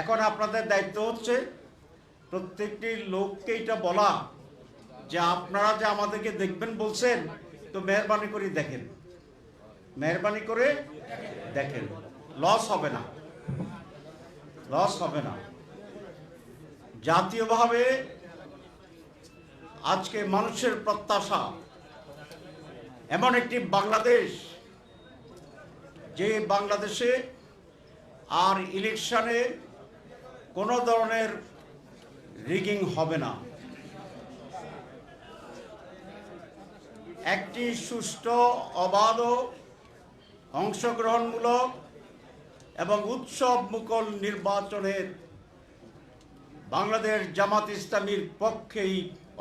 এখন আপনাদের দায়িত্ব হচ্ছে প্রত্যেকটি লোককে এটা বলা যে আপনারা যে আমাদেরকে দেখবেন বলছেন, তো মেহরবানি করে দেখেন। মেহরবানি করে দেখেন। লস হবে না। লস হবে না। জাতীয়ভাবে আজকে মানুষের প্রত্যাশা এমন একটি বাংলাদেশ, যে বাংলাদেশে আর ইলেকশনে কোনো ধরনের রিগিং হবে না। একটি সুষ্ঠু, অবাধ, অংশগ্রহণমূলক এবং উৎসব মুকল নির্বাচনের বাংলাদেশ জামাত ইসলামীর পক্ষেই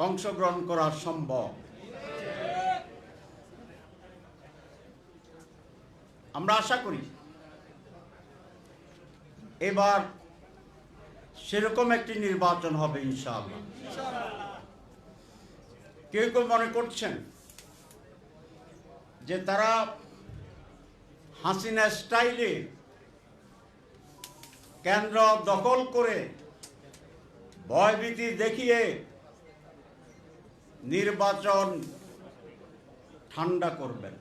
অংশগ্রহণ করা সম্ভব। আমরা আশা করি এবার সেরকম একটি নির্বাচন হবে, ইনশাআল্লাহ। কেউ কেউ মনে করছেন যে তারা হাসিনা স্টাইলে কেন্দ্র দখল করে ভয়ভীতি দেখিয়ে নির্বাচন ঠান্ডা করবেন।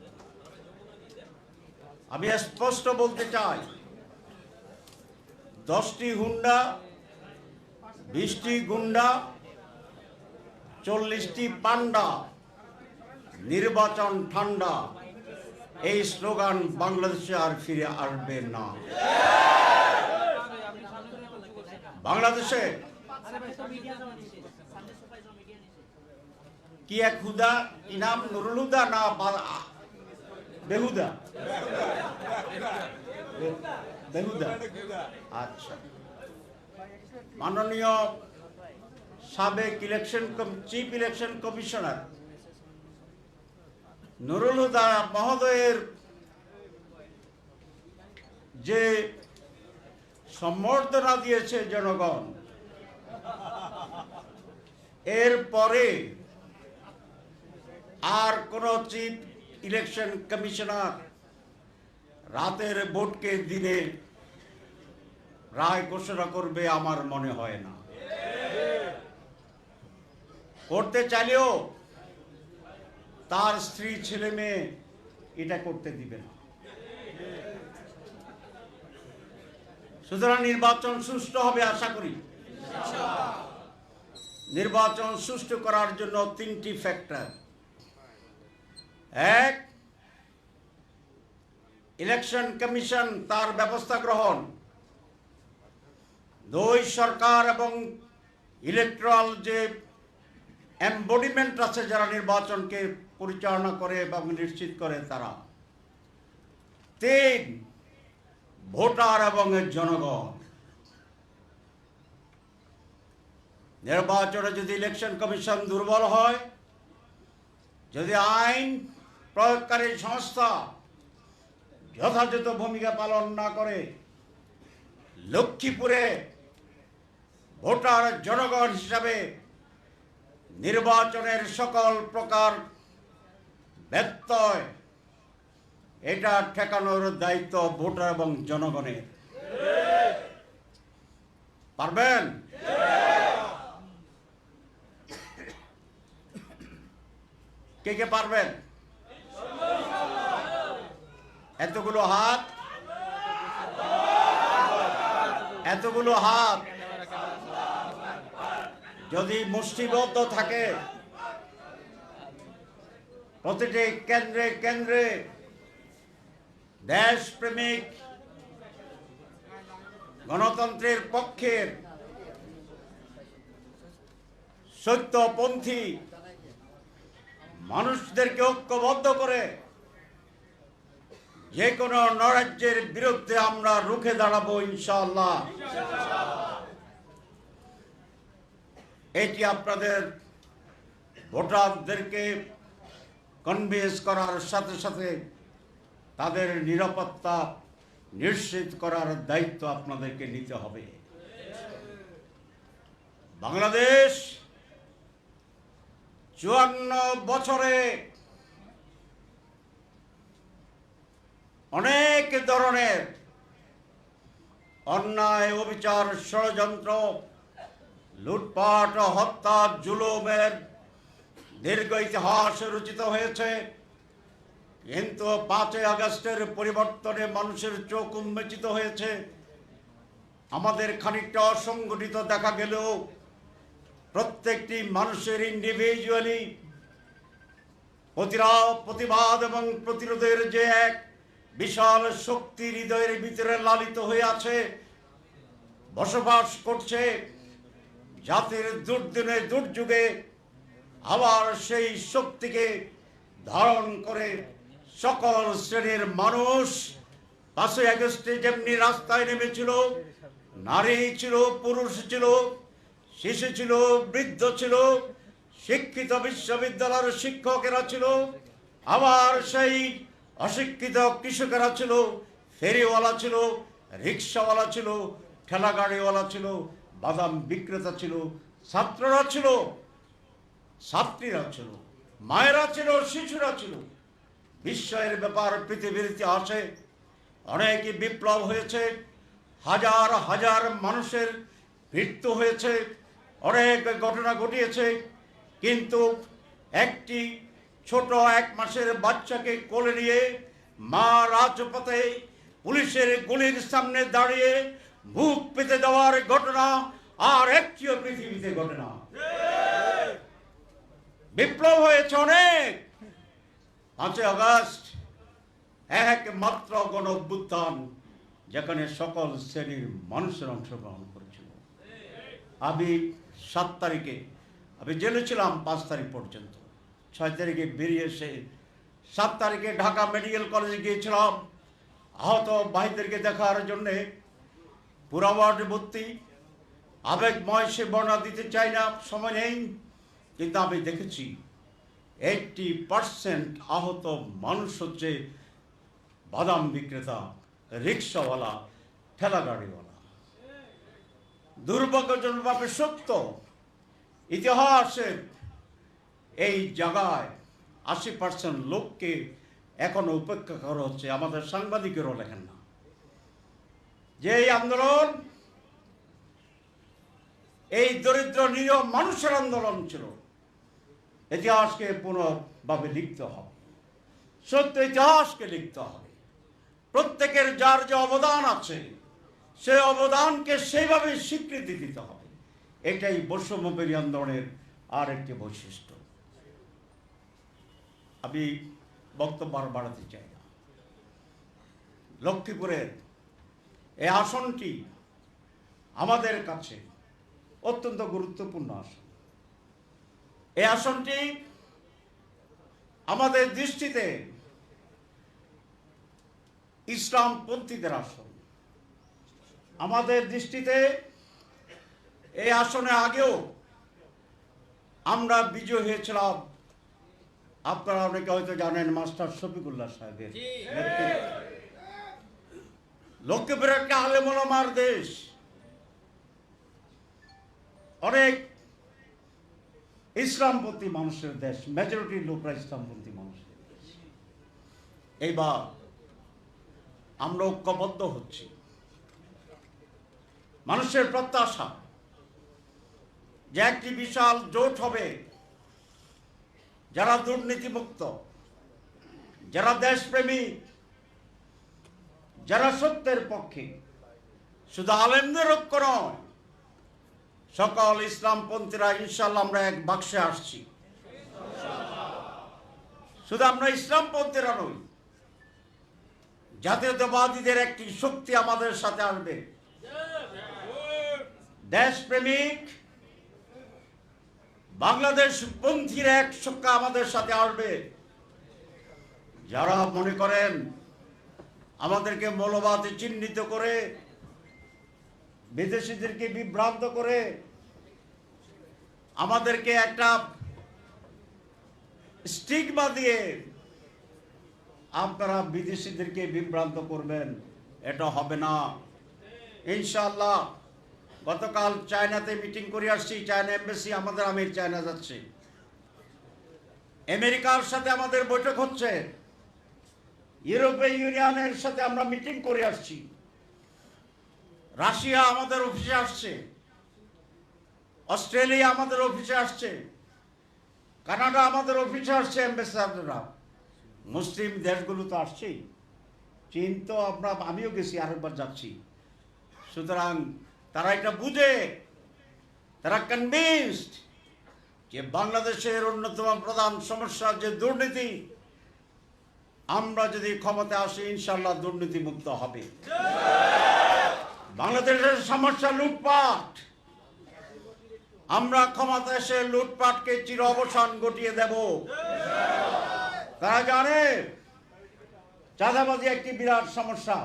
আমি স্পষ্ট বলতে চাই, দশটি হুন্ডা বিশটি গুন্ডা চল্লিশটি পান্ডা নির্বাচন ঠান্ডা। এই স্লোগান বাংলাদেশে আর ফিরে আসবে না। বাংলাদেশে কি এক হুদা? ইনাম নুরুল হুদা না বেহুদা। বেহুদা। আচ্ছা। মাননীয় সাবেক election chief election commissioner Nurul Huda মহোদয়ের যে সম্বর্ধনা দিয়েছে জনগণ এরপরে আর কোন চিফ ইলেকশন কমিশনার রাতের ভোটকে দিনে রায় ঘোষণা করবে আমার মনে হয় না। করতে চাইলেও তার স্ত্রী ছেলে মেয়ে এটা করতে দিবে না। সুতরাং নির্বাচন সুষ্ঠু হবে আশা করি। নির্বাচন সুষ্ঠু করার জন্য তিনটি ফ্যাক্টর। এক, ইলেকশন কমিশন তার ব্যবস্থা গ্রহণ। দুই সরকার এবং ইলেকট্রাল যে এম্বডিমেন্ট আছে যারা নির্বাচনকে পরিচালনা করে এবং নিশ্চিত করে তারা, তিন ভোটার এবং এর জনগণ। নির্বাচনে যদি ইলেকশন কমিশন দুর্বল হয়, যদি আইন প্রয়োগকারী সংস্থা যথাযথ ভূমিকা পালন না করে লক্ষ্মীপুরে ভোটার জনগণ হিসাবে নির্বাচনের সকল প্রকার ব্যত্যয়, এটা ঠেকানোর দায়িত্ব ভোটার এবং জনগণের। পারবেন? কে কে পারবেন? এতগুলো হাত? এতগুলো হাত? যদি মুষ্টিবদ্ধ থাকে, প্রতিটি কেন্দ্রে কেন্দ্রে দেশপ্রেমিক গণতন্ত্রের পক্ষের সত্যপন্থী মানুষদেরকে ঐক্যবদ্ধ করে যে কোনো নরাজ্যের বিরুদ্ধে আমরা রুখে দাঁড়াবো, ইনশাআল্লাহ। এটি আপনাদের ভোটারদেরকে কনভিন্স করার সাথে সাথে তাদের নিরাপত্তা নিশ্চিত করার দায়িত্ব আপনাদেরকে নিতে হবে। বাংলাদেশ চুয়ান্ন বছরে অনেক ধরনের অন্যায়, অবিচার, ষড়যন্ত্র লুটপাট হত্যা জুলুমের দীর্ঘ ইতিহাস রচিত হয়েছে। কিন্তু পাঁচই আগস্টের পরিবর্তনে মানুষের চোখ উন্মোচিত হয়েছে। আমাদের খানিকটা অসংগঠিত দেখা গেলেও প্রত্যেকটি মানুষের ইন্ডিভিজুয়ালি প্রতিরাব প্রতিবাদ এবং প্রতিরোধের যে এক বিশাল শক্তি হৃদয়ের ভিতরে লালিত হয়ে আছে, বসবাস করছে জাতির দুর্দিনে, দুর্যোগে আবার সেই শক্তিকে ধারণ করে সকল শ্রেণির মানুষ পাঁচই আগস্টে যেমনি রাস্তায় নেমেছিল, নারী ছিল, পুরুষ ছিল, শিশু ছিল, বৃদ্ধ ছিল, শিক্ষিত বিশ্ববিদ্যালয়ের শিক্ষকেরা ছিল, আবার সেই অশিক্ষিত কৃষকেরা ছিল, ফেরিওয়ালা ছিল, রিক্সাওয়ালা ছিল ঠেলা গাড়িওয়ালা ছিল বাদাম বিক্রেতা ছিল, ছাত্ররা ছিল, ছাত্রীরা ছিল, মায়েরা ছিল, শিশুরা ছিল। বিস্ময়ের ব্যাপার পৃথিবীর ইতিহাসে অনেকই বিপ্লব হয়েছে, হাজার হাজার মানুষের মৃত্যু হয়েছে, অনেক ঘটনা ঘটিয়েছে, কিন্তু একটি ছোট এক মাসের বাচ্চাকে কোলে নিয়ে মা রাজপথে পুলিশের গুলির সামনে দাঁড়িয়ে মুখ পেতে দেওয়ার ঘটনা আর একটিও পৃথিবীতে ঘটনা বিপ্লব হয়েছে অনেক। পাঁচই আগস্ট, একমাত্র গণ অভ্যুত্থান যেখানে সকল শ্রেণির মানুষের অংশগ্রহণ করেছিল। আমি সাত তারিখে, আমি জেলে ছিলাম পাঁচ তারিখ পর্যন্ত। ছয় তারিখে বেরিয়ে এসে সাত তারিখে ঢাকা মেডিকেল কলেজে গিয়েছিলাম। আহত ভাইদেরকে দেখার জন্যে পুরা ওয়ার্ডে ভর্তি আবেগময় সে বর্ণনা দিতে চাই না, সময় নেই, কিন্তু আমি দেখেছি এইটটি পার্সেন্ট আহত মানুষ হচ্ছে বাদাম বিক্রেতা, রিক্সাওয়ালা ঠেলা গাড়িওয়ালা দুর্ভাগ্যজনকভাবে সত্য, ইতিহাসের এই জায়গায় আশি পার্সেন্ট লোককে এখনও উপেক্ষা করা হচ্ছে। আমাদের সাংবাদিকেরও লেখেন না। যে এই আন্দোলন, এই দরিদ্র নিরীহ মানুষের আন্দোলন ছিল, ইতিহাসকে পুনঃভাবে লিখতে হবে। সত্য ইতিহাসকে লিখতে হবে। প্রত্যেকের যার যে অবদান আছে, সে অবদানকে সেইভাবে স্বীকৃতি দিতে হবে। এটাই বৈষম্যবেরী আন্দোলনের আর একটি বৈশিষ্ট্য। আমি বক্তব্য আর বাড়াতে চাই না। লক্ষ্মীপুরের এই আসনটি আমাদের কাছে অত্যন্ত গুরুত্বপূর্ণ আসন। এই আসনটি আমাদের দৃষ্টিতে ইসলামপন্থীদের আসন। আমাদের দৃষ্টিতে এই আসনে আগেও আমরা বিজয় হয়েছিলাম। আপনারা অনেকে হয়তো জানেন মাস্টার শফিকুল্লাহ সাহেবের। লক্ষ্মীপুর একটা আলেমলামার দেশ। অনেক ইসলামপন্থী মানুষের দেশ মেজরিটি লোকরা ইসলামপন্থী মানুষের দেশ। এইবার আমরা ঐক্যবদ্ধ হচ্ছি। মানুষের প্রত্যাশা যে একটি বিশাল জোট হবে, যারা দুর্নীতিমুক্ত, যারা দেশপ্রেমিক যারা সত্যের পক্ষে, শুধু আলেমদের ঐক্য নয়, সকল ইসলামপন্থীরা ইনশাল্লাহ আমরা এক বাক্সে আসছি। শুধু আমরা ইসলামপন্থীরা নই, জাতীয়তাবাদীদের একটি শক্তি আমাদের সাথে আসবে। দেশপ্রেমিক, বাংলাদেশ পন্থীর এক শক্তি আমাদের সাথে আসবে। যারা মনে করেন আমাদেরকে মৌলবাদে চিহ্নিত করে, বিদেশিদেরকে বিভ্রান্ত করে, আমাদেরকে একটা স্টিগমা দিয়ে আপনারা বিদেশিদেরকে বিভ্রান্ত করবেন, এটা হবে না। ইনশাল্লাহ গতকাল চায়নাতে মিটিং করে আসছি, চায়না এমবেসি আমাদের আমির চায়না যাচ্ছে। আমেরিকার সাথে আমাদের বৈঠক হচ্ছে। ইউরোপীয় ইউনিয়নের সাথে আমরা মিটিং করে আসছি। রাশিয়া আমাদের অফিসে আসছে। অস্ট্রেলিয়া আমাদের অফিসে আসছে। কানাডা আমাদের অফিসে আসছে অ্যাম্বাসাডাররা মুসলিম দেশগুলো তো আসছেই। চীন তো আমরা, আমিও গেছি, আরেকবার যাচ্ছি। সুতরাং তারা এটা বুঝে, তারা কনভিনসড যে বাংলাদেশের অন্যতম প্রধান সমস্যা যে দুর্নীতি। আমরা যদি ক্ষমতা আসি ইনশাল্লাহ দুর্নীতি মুক্ত হবে। বাংলাদেশের সমস্যা লুটপাট। আমরা ক্ষমতা এসে লুটপাটকে চির অবসান ঘটিয়ে দেব। তারা জানে, চাঁদাবাজি একটি বিরাট সমস্যা।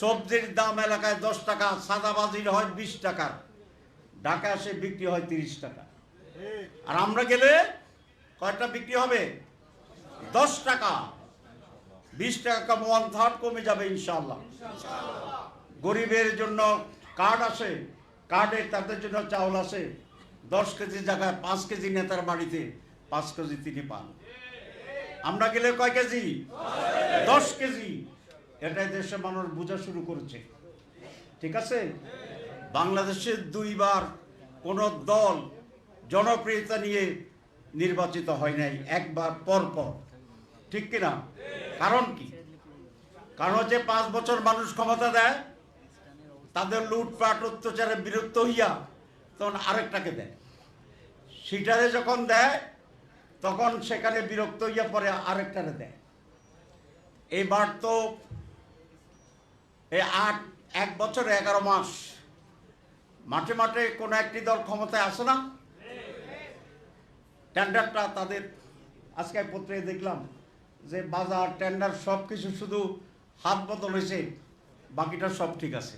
সবজির দাম এলাকায় দশ টাকা সাদাবাজির হয় বিশ টাকা। ঢাকা এসে বিক্রি হয় তিরিশ টাকা। আর আমরা গেলে কয়টা বিক্রি হবে? দশ টাকা। বিশ টাকা ওয়ান থার্ড কমে যাবে ইনশাল্লাহ গরিবের জন্য কার্ড আসে কার্ডে তাদের জন্য চাউল আসে দশ কেজি জায়গায় পাঁচ কেজি নেতার বাড়িতে পাঁচ কেজি তিনি পান। আমরা গেলে কয় কেজি? দশ কেজি। এটাই দেশের মানুষ বোঝা শুরু করেছে। ঠিক আছে? বাংলাদেশে দুইবার কোন দল জনপ্রিয়তা নিয়ে নির্বাচিত হয় নাই, একবার পর পর ঠিক কিনা? কারণ কি? কারণ হচ্ছে পাঁচ বছর মানুষ ক্ষমতা দেয়, তাদের লুটপাট, অত্যাচারে বিরক্ত হইয়া তখন আরেকটাকে দেয়। সেটারে যখন দেয়, তখন সেখানে বিরক্ত হইয়া পরে আরেকটারে দেয়। এবার তো এই আট, এক বছর, এগারো মাস, মাঠে মাঠে কোনো একটি দল ক্ষমতায় আসে না। টেন্ডারটা তাদের, আজকে পত্রে দেখলাম। যে বাজার টেন্ডার সব কিছু শুধু হাত বদল হয়েছে, বাকিটা সব ঠিক আছে।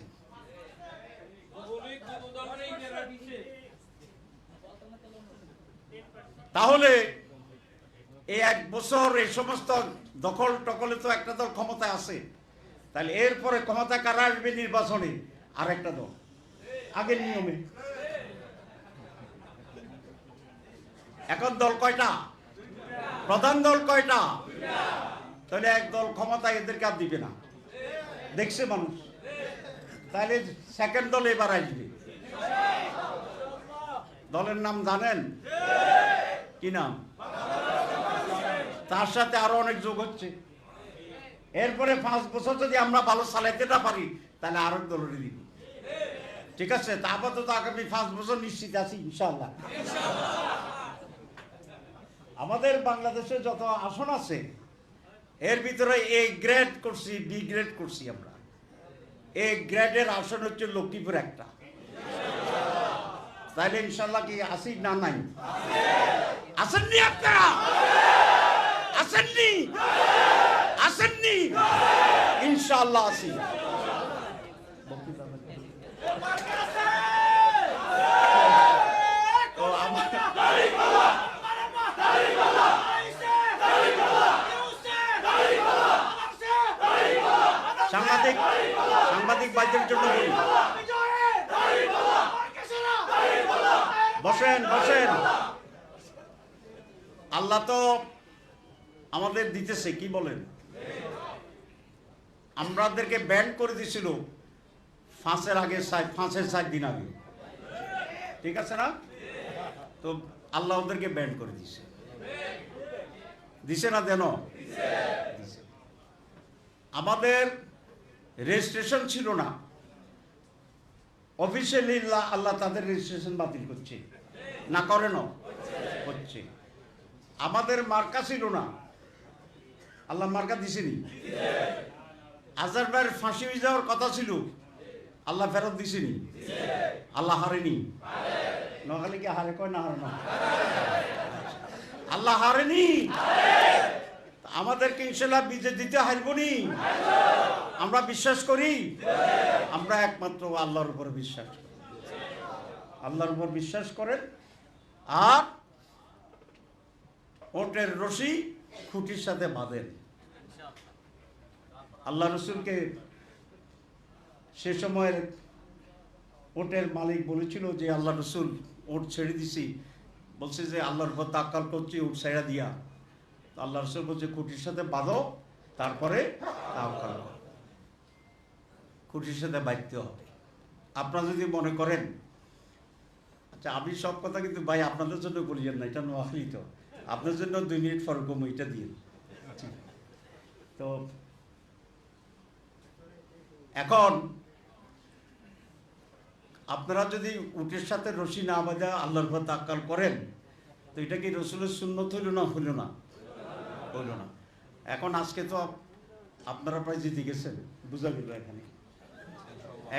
তাহলে এই এক বছর এই সমস্ত দখল টকলে তো একটা দল ক্ষমতায় আছে। তাহলে এরপরে ক্ষমতা কারা আসবে নির্বাচনে? আর একটা দল। আগের নিয়মে। এখন দল কয়টা? প্রধান দল কয়টা? তাহলে এক দল ক্ষমতা এদেরকে আর দিবে না। দেখছে মানুষ। তাহলে সেকেন্ড দল এবার আসবে। দলের নাম জানেন? কি নাম? তার সাথে আরও অনেক যোগ হচ্ছে। এরপরে পাঁচ বছর যদি আমরা ভালো চালাইতে না পারি, তাহলে আরও দলের দিব। ঠিক আছে? তা আপাতত আগামী পাঁচ বছর নিশ্চিত আছি ইনশাল্লাহ আমাদের বাংলাদেশে যত আসন আছে, এর ভিতরে এ গ্রেড করছি বি গ্রেড করছি আমরা। এ গ্রেডের আসন হচ্ছে লক্ষ্মীপুর একটা। তাইলে ইনশাল্লাহ কি আসি না নাই? আসেননি আপনারা? আসেননি আসেননি ইনশাল্লাহ আসি জন্য বলি। বসেন বসেন। আল্লাহ তো আমাদের দিতেছে, কি বলেন? আমাদেরকে ব্যান করে দিছিল ফাঁসের আগে ফাঁসের সাত দিন আগে। ঠিক আছে না? তো আল্লাহ ওদেরকে ব্যান করে দিছে। দিছে না দেন? দিছে। আমাদের রেজিস্ট্রেশন ছিল না। অফিসিয়ালি আল্লাহ তাদের রেজিস্ট্রেশন বাতিল করছে। না করে না? হচ্ছে আমাদের মার্কা ছিল না। আল্লাহ মার্কা দিছেনি। আজার ভাইয়ের ফাঁসি হয়ে যাওয়ার কথা ছিল। আল্লাহ ফেরত দিছেনি। আল্লাহ হারেনি। নখালি কি হারে কয় না হারে না? আল্লাহ হারেনি? আমাদেরকে ইনশাল্লাহ বিজয় দিতে হারবনি আমরা বিশ্বাস করি, আমরা একমাত্র আল্লাহর উপর বিশ্বাস করি। আল্লাহর উপর বিশ্বাস করেন, আর ওটের রশি খুঁটির সাথে বাঁধেন। আল্লাহ রসুলকে সে সময়ের ওটের মালিক বলেছিল যে, আল্লাহ রসুল ওট ছেড়ে দিছি। বলছে যে, আল্লাহর উপর তাক্কাল করছি, ওট ছেড়া দিয়া। আল্লাহ রসুল বলছে খুঁটির সাথে বাঁধো, তারপরে করো। খুঁটির সাথে বাঁধতে হবে। আপনারা যদি মনে করেন আচ্ছা আমি সব কথা কিন্তু ভাই আপনাদের জন্য বলিয়েন না, এটা নোয়াখালী তো। আপনার জন্য দুই মিনিট পর কম এটা দিয়ে তো এখন, আপনারা যদি উটের সাথে রশি না বাঁধা আল্লাহর পর তাক্কাল করেন, তো এটা কি রসুলের শূন্য হইল না হইল না? হইল না। এখন আজকে তো আপনারা প্রায় জিতে গেছেন, বুঝা গেল এখানে।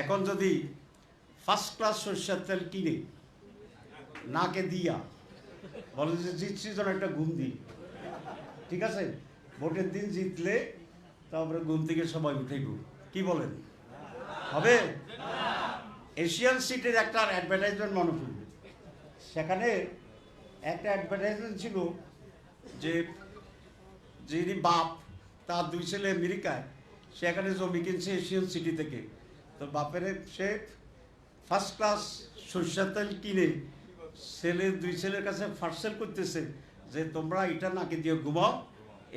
এখন যদি ফার্স্ট ক্লাস সর্ষের তেল কিনে নাকে দিয়া বলে যে জিতছি যেন একটা ঘুম দিই ঠিক আছে? ভোটের দিন জিতলে তারপরে ঘুম থেকে সবাই উঠেইব কি বলেন? হবে? এশিয়ান সিটির একটা অ্যাডভার্টাইজমেন্ট মনে পড়বে। সেখানে একটা অ্যাডভার্টাইজমেন্ট ছিল যে যিনি বাপ, তার দুই ছেলে আমেরিকায় সে এখানে জমি কিনছে এশিয়ান সিটি থেকে। তো বাপের সে ফার্স্ট ক্লাস সরষের তেল কিনে ছেলে, দুই ছেলের কাছে পার্সেল করতেছে যে, তোমরা এটা নাকি দিয়ে ঘুমাও,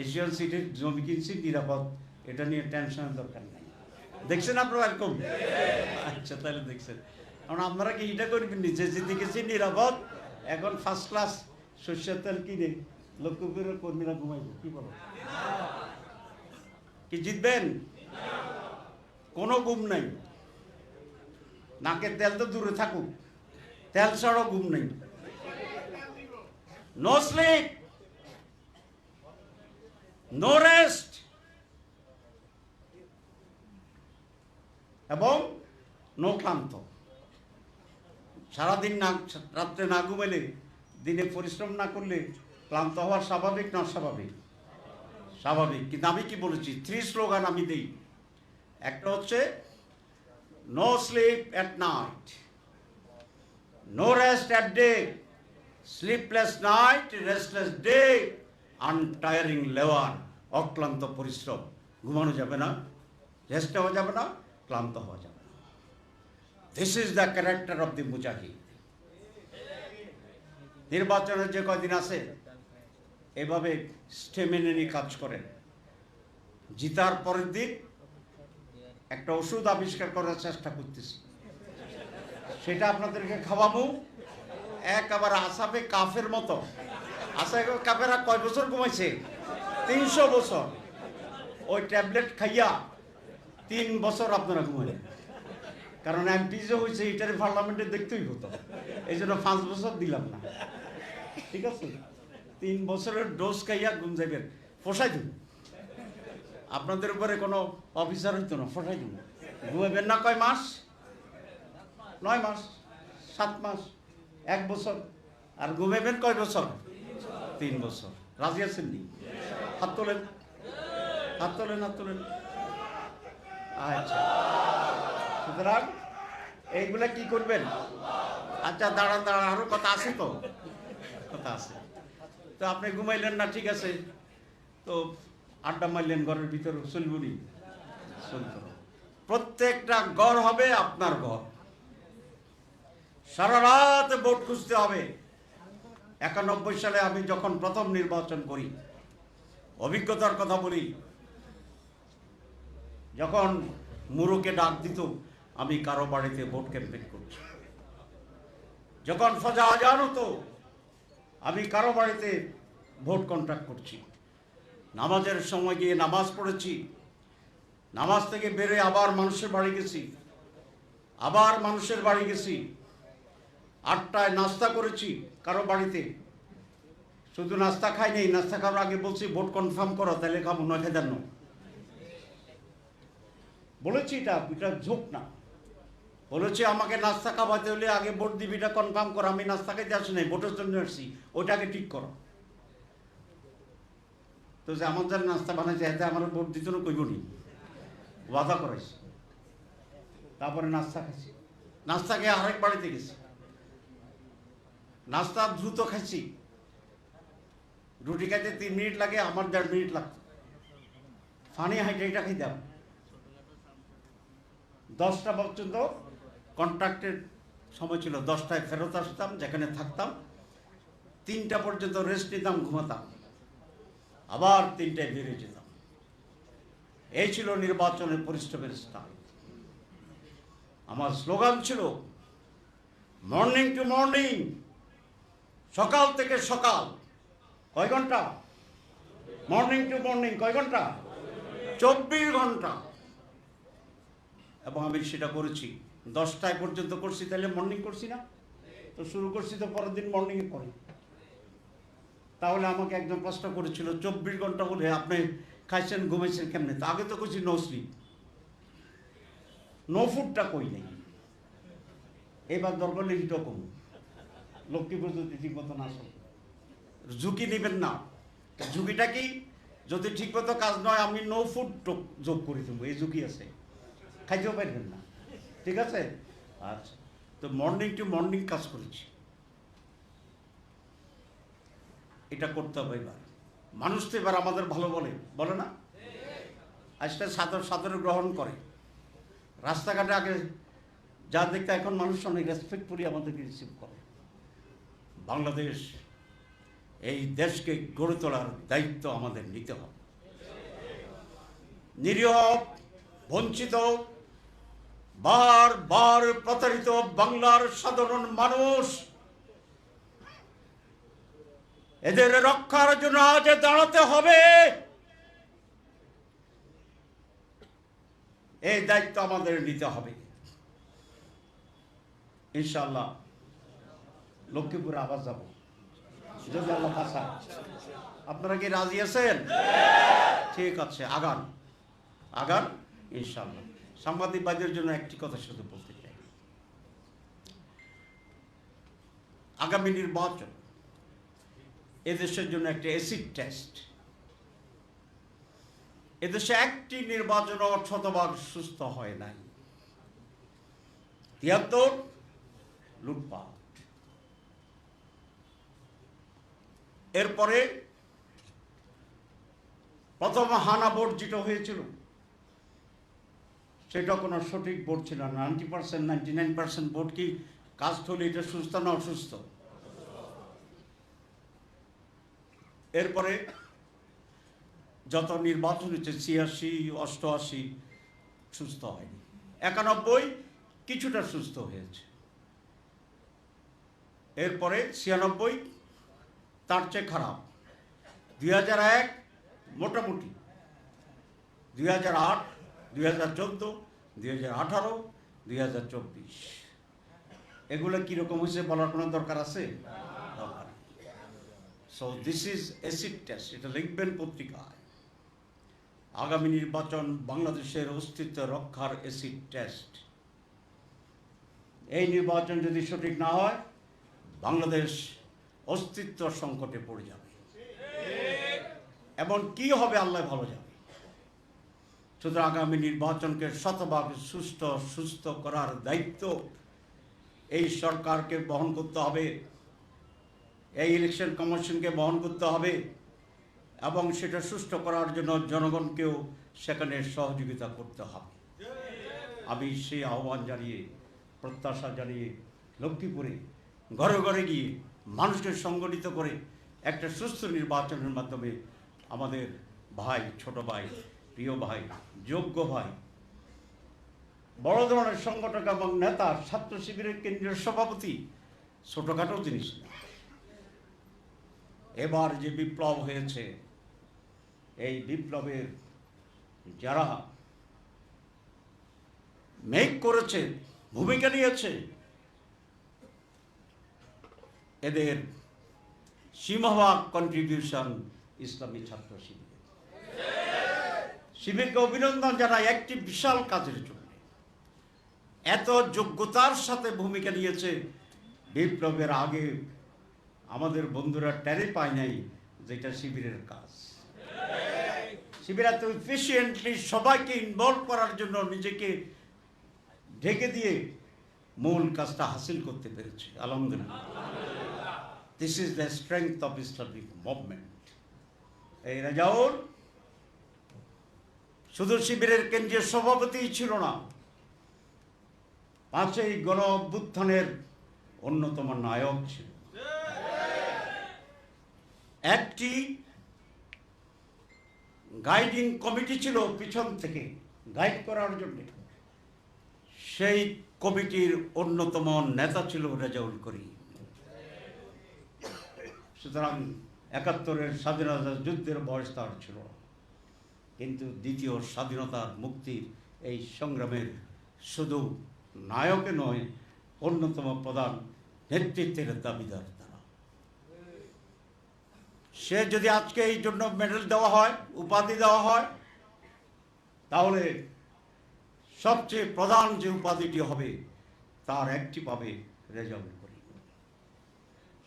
এশিয়ান সিটির জমি কিনছি, নিরাপদ। এটা নিয়ে টেনশনের দরকার নেই। দেখছেন আপনারা এরকম? আচ্ছা তাহলে দেখছেন। কারণ আপনারা কি এটা করবেন? নিজে গেছি, নিরাপদ। এখন ফার্স্ট ক্লাস সর্ষের তেল কিনে লক্ষ্মীপুরের কর্মীরা ঘুমাইব, কি বলো? কি জিতবেন? কোনো গুম নাই। নাকের তেল তো দূরে থাকুক। তেল ছাড়াও ঘুম নেই। নো স্লিপ নো রেস্ট এবং নো ক্লান্ত। সারাদিন না, রাত্রে না ঘুমাইলে, দিনে পরিশ্রম না করলে ক্লান্ত হওয়া স্বাভাবিক না স্বাভাবিক স্বাভাবিক। কিন্তু আমি কি বলেছি? থ্রি স্লোগান আমি দিই। একটা হচ্ছে no sleep at night no rest at day sleepless night restless day untiring লেওয়ার অক্লান্ত পরিশ্রম। ঘুমানো যাবে না রেস্ট হওয়া যাবে না, ক্লান্ত হওয়া যাবে না। This is the character of the মুজাহিদ নির্বাচনের যে কয়দিন আছে? এভাবে স্টেমিনে নিয়ে কাজ করেন। জিতার পরের দিন একটা ওষুধ আবিষ্কার করার চেষ্টা করতেছি। সেটা আপনাদেরকে খাওয়াবো। একেবারে আসাবে কাফের মতো। আসাবে কাফেরা কয় বছর ঘুমাইছে? তিনশো বছর। ওই ট্যাবলেট খাইয়া তিন বছর আপনারা ঘুমাইলেন। কারণ এমপি যে হয়েছে এটার পার্লামেন্টে দেখতেই হতো। এই জন্য পাঁচ বছর দিলাম না। ঠিক আছে? তিন বছরের ডোজ খাইয়া ঘুম যাবেন ফসাই দিন। আপনাদের উপরে কোনো অফিসার হইতো না, ফসাই দিন। ঘুমাবেন না কয় মাস? নয় মাস? সাত মাস? এক বছর? আর ঘুমাবেন কয় বছর? তিন বছর। রাজি আছেন নি? হাত তোলেন। হাত তোলেন হাত তোলেন। আচ্ছা। সুতরাং এইগুলা কি করবেন? আচ্ছা দাঁড়ান দাঁড়ান, আরও কথা আছে তো? কথা আছে। তো আপনি ঘুমাইলেন না, ঠিক আছে। তো আড্ডা মারলেন ঘরের ভিতরে চলবুনি প্রত্যেকটা ঘর হবে আপনার ঘর। সারা রাত ভোট খুঁজতে হবে। একানব্বই সালে আমি যখন প্রথম নির্বাচন করি, অভিজ্ঞতার কথা বলি, যখন মুরুকে ডাক দিত, আমি কারও বাড়িতে ভোট ক্যাম্পেইন করছি যখন ফজা আজান হতো আমি কারও বাড়িতে ভোট কন্ট্রাক্ট করছি নামাজের সময় গিয়ে নামাজ পড়েছি। নামাজ থেকে বেরোয় আবার মানুষের বাড়ি গেছি। আবার মানুষের বাড়ি গেছি। আটটায় নাস্তা করেছি কারও বাড়িতে। শুধু নাস্তা খাই নেই, নাস্তা খাওয়ার আগে বলছি, ভোট কনফার্ম করো, তাহলে খাব, নয় নয় বলেছি এটা এটা ঝোঁক না। বলেছে আমাকে নাস্তা খাওয়াতে হলে আগে ভোট দিবি, এটা কনফার্ম করো, আমি নাস্তা খাইতে আসি নাই, ভোটের জন্য আসছি, ওইটাকে ঠিক করো। তো যে আমার যারা নাস্তা বানাইছে, এতে আমার ভোট দিত না কইব নি? ওয়াদা করাইছি। তারপরে নাস্তা খাইছি। নাস্তা খেয়ে আরেক বাড়িতে গেছি। নাস্তা দ্রুত খাইছি। রুটি খাইতে তিন মিনিট লাগে, আমার দেড় মিনিট লাগতো। ফানি হাইটে এটা খাইতাম। দশটা পর্যন্ত কন্ট্রাক্টের সময় ছিল দশটায় ফেরত আসতাম, যেখানে থাকতাম। তিনটা পর্যন্ত রেস্ট নিতাম, ঘুমাতাম। আবার তিনটায় বেরিয়ে যেতাম। এই ছিল নির্বাচনের পরিশ্রমের স্থান। আমার স্লোগান ছিল মর্নিং টু মর্নিং সকাল থেকে সকাল। কয় ঘণ্টা? মর্নিং টু মর্নিং কয় ঘণ্টা? চব্বিশ ঘণ্টা। এবং আমি সেটা করেছি। দশটায় পর্যন্ত করছি, তাহলে মর্নিং করছি না? তো শুরু করছি তো পরের দিন মর্নিংয়ে করে। তাহলে আমাকে একজন প্রশ্ন করেছিল, চব্বিশ ঘণ্টা হলে আপনি খাইছেন, ঘুমাইছেন কেমনে? তা আগে তো করছি নো স্লিপ নো ফুডটা কই নেই। এবার দরকার নেই রকম লক্ষ্মীপুর যদি ঠিক মতো না ঝুঁকি নেবেন না। ঝুঁকিটা কি? যদি ঠিক মতো কাজ নয়, আমি নো ফুড যোগ করে দেবো, এই ঝুঁকি আছে। খাইতেও পারবেন না। ঠিক আছে? আচ্ছা। তো মর্নিং টু মর্নিং কাজ করেছি। এটা করতে হবে এবার। মানুষ তো এবার আমাদের ভালো বলে বলে না? আজটা সাদর সাদরে গ্রহণ করে। রাস্তাঘাটে আগে যা দেখতে এখন মানুষ অনেক রেসপেক্টফুলি আমাদেরকে রিসিভ করে। বাংলাদেশ, এই দেশকে গড়ে তোলার দায়িত্ব আমাদের নিতে হবে। নিরীহ, বঞ্চিত বার বার প্রতারিত বাংলার সাধারণ মানুষ। এদের রক্ষার জন্য আজ দাঁড়াতে হবে। এই দায়িত্ব আমাদের নিতে হবে। ইনশাল্লাহ লক্ষ্মীপুরে আবার যাব। যদি আল্লাহ বাঁচায়। আপনারা কি রাজি আছেন? ঠিক আছে আগান। আগান ইনশাল্লাহ সাংবাদিকবাদের জন্য একটি কথা শুধু বলতে চাই। আগামী নির্বাচন এদেশের জন্য একটা এসিড টেস্ট এদেশে একটি নির্বাচন শতভাগ সুস্থ হয় নাই। তিয়াত্তর, লুটপাট। এরপরে প্রথম হানা ভোট যেটা হয়েছিল। সেটা কোনো সঠিক ভোট ছিল না। Ninety percent, ninety nine percent vote কি কাজ হলে এটা সুস্থ না অসুস্থ? এরপরে যত নির্বাচন হচ্ছে ছিয়াশি, অষ্টআশি, সুস্থ হয়নি। একানব্বই কিছুটা সুস্থ হয়েছে। এরপরে ছিয়ানব্বই তার চেয়ে খারাপ। দুই হাজার এক মোটামুটি। দুই হাজার আট দুই হাজার চোদ্দ, দুই হাজার আঠারো, দুই হাজার চব্বিশ। এগুলো কীরকম হয়েছে বলার কোনো দরকার আছে? So this is acid test এটা লিখবেন পত্রিকায়। আগামী নির্বাচন বাংলাদেশের অস্তিত্ব রক্ষার এসিড টেস্ট এই নির্বাচন যদি সঠিক না হয়, বাংলাদেশ অস্তিত্ব সংকটে পড়ে যাবে। এবং কি হবে আল্লাহ ভালো যাবে সুতরাং আগামী নির্বাচনকে শতভাগ সুস্থ সুস্থ করার দায়িত্ব এই সরকারকে বহন করতে হবে। এই ইলেকশন কমিশনকে বহন করতে হবে এবং সেটা সুষ্ঠু করার জন্য জনগণকেও সেখানে সহযোগিতা করতে হবে। আমি সেই আহ্বান জানিয়ে, প্রত্যাশা জানিয়ে লক্ষ্মীপুরে ঘরে ঘরে গিয়ে মানুষকে সংগঠিত করে একটা সুস্থ নির্বাচনের মাধ্যমে আমাদের ভাই, ছোট ভাই প্রিয় ভাই, যোগ্য ভাই, বড় ধরনের সংগঠক এবং নেতা, ছাত্র শিবিরের কেন্দ্রীয় সভাপতি, ছোটখাটো জিনিস এবার যে বিপ্লব হয়েছে, এই বিপ্লবের যারা মেক করেছে, ভূমিকা নিয়েছে, এদের সীমাভাগ কন্ট্রিবিউশন ইসলামী ছাত্র শিবির। শিবিরকে অভিনন্দন জানাই একটি বিশাল কাজের জন্য। এত যোগ্যতার সাথে ভূমিকা নিয়েছে বিপ্লবের আগে আমাদের বন্ধুরা টেরে পায় নাই যেটা শিবিরের কাজ। শিবির এত এফিসিয়েন্টলি সবাইকে ইনভলভ করার জন্য নিজেকে ঢেকে দিয়ে মূল কাজটা হাসিল করতে পেরেছে, আলহামদুলিল্লাহ। This is the strength of Islamic movement এই রাজাউল শুধু শিবিরের কেন্দ্রীয় সভাপতিই ছিল না। পাঁচই গণ অভ্যুত্থানের অন্যতম নায়ক ছিল। একটি গাইডিং কমিটি ছিল পিছন থেকে, গাইড করার জন্য। সেই কমিটির অন্যতম নেতা ছিল রেজাউল করিম। সুতরাং একাত্তরের স্বাধীনতা যুদ্ধের বয়স তার ছিল। কিন্তু দ্বিতীয় স্বাধীনতার মুক্তির এই সংগ্রামের শুধু নায়কে নয়, অন্যতম প্রধান নেতৃত্বের দাবিদার তারা। সে যদি আজকে এই জন্য মেডেল দেওয়া হয়, উপাধি দেওয়া হয়, তাহলে সবচেয়ে প্রধান যে উপাধিটি হবে, তার একটি পাবে করি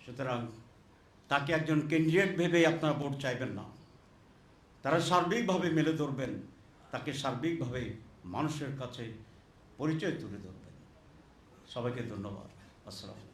সুতরাং তাকে একজন ক্যান্ডিডেট ভেবে আপনারা ভোট চাইবেন না। তারা সার্বিকভাবে মেলে ধরবেন তাকে সার্বিকভাবে মানুষের কাছে পরিচয় তুলে ধরবেন। সবাইকে ধন্যবাদ। আসসালাম